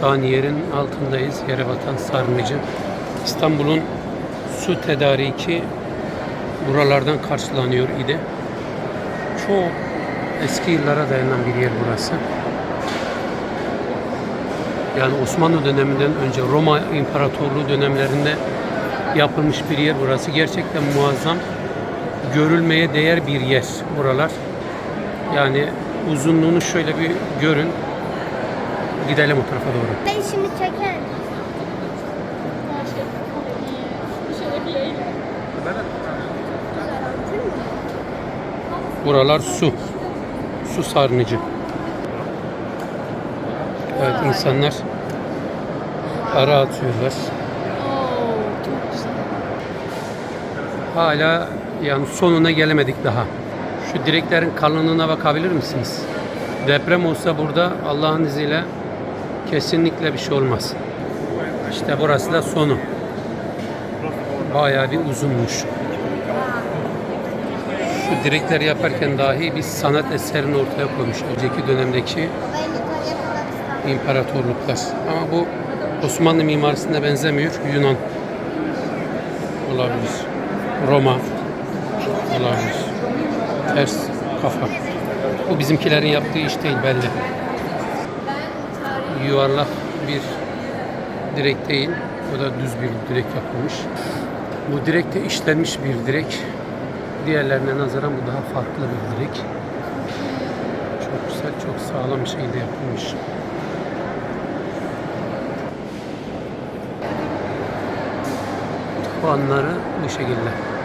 Şu an yerin altındayız. Yere batan sarnıcı. İstanbul'un su tedariki buralardan karşılanıyor idi. Çok eski yıllara dayanan bir yer burası. Yani Osmanlı döneminden önce Roma İmparatorluğu dönemlerinde yapılmış bir yer burası. Gerçekten muazzam, görülmeye değer bir yer buralar. Yani uzunluğunu şöyle bir görün. Gidelim o tarafa doğru. Ben şimdi çeker. Buralar su. Su sarnıcı. Evet insanlar ara atıyorlar. Hala yani sonuna gelemedik daha. Şu direklerin kalınlığına bakabilir misiniz? Deprem olsa burada Allah'ın izniyle kesinlikle bir şey olmaz. İşte burası da sonu. Bayağı bir uzunmuş. Şu direkleri yaparken dahi bir sanat eserini ortaya koymuş. Önceki dönemdeki imparatorluklar. Ama bu Osmanlı mimarisine benzemiyor. Yunan olabilir. Roma olabilir. Ters kafa. Bu bizimkilerin yaptığı iş değil belli. Yuvarlak bir direk değil. O da düz bir direk yapılmış. Bu direk de işlenmiş bir direk. Diğerlerine nazaran bu daha farklı bir direk. Çok güzel, çok sağlam bir şekilde yapılmış. Puanları bu şekilde.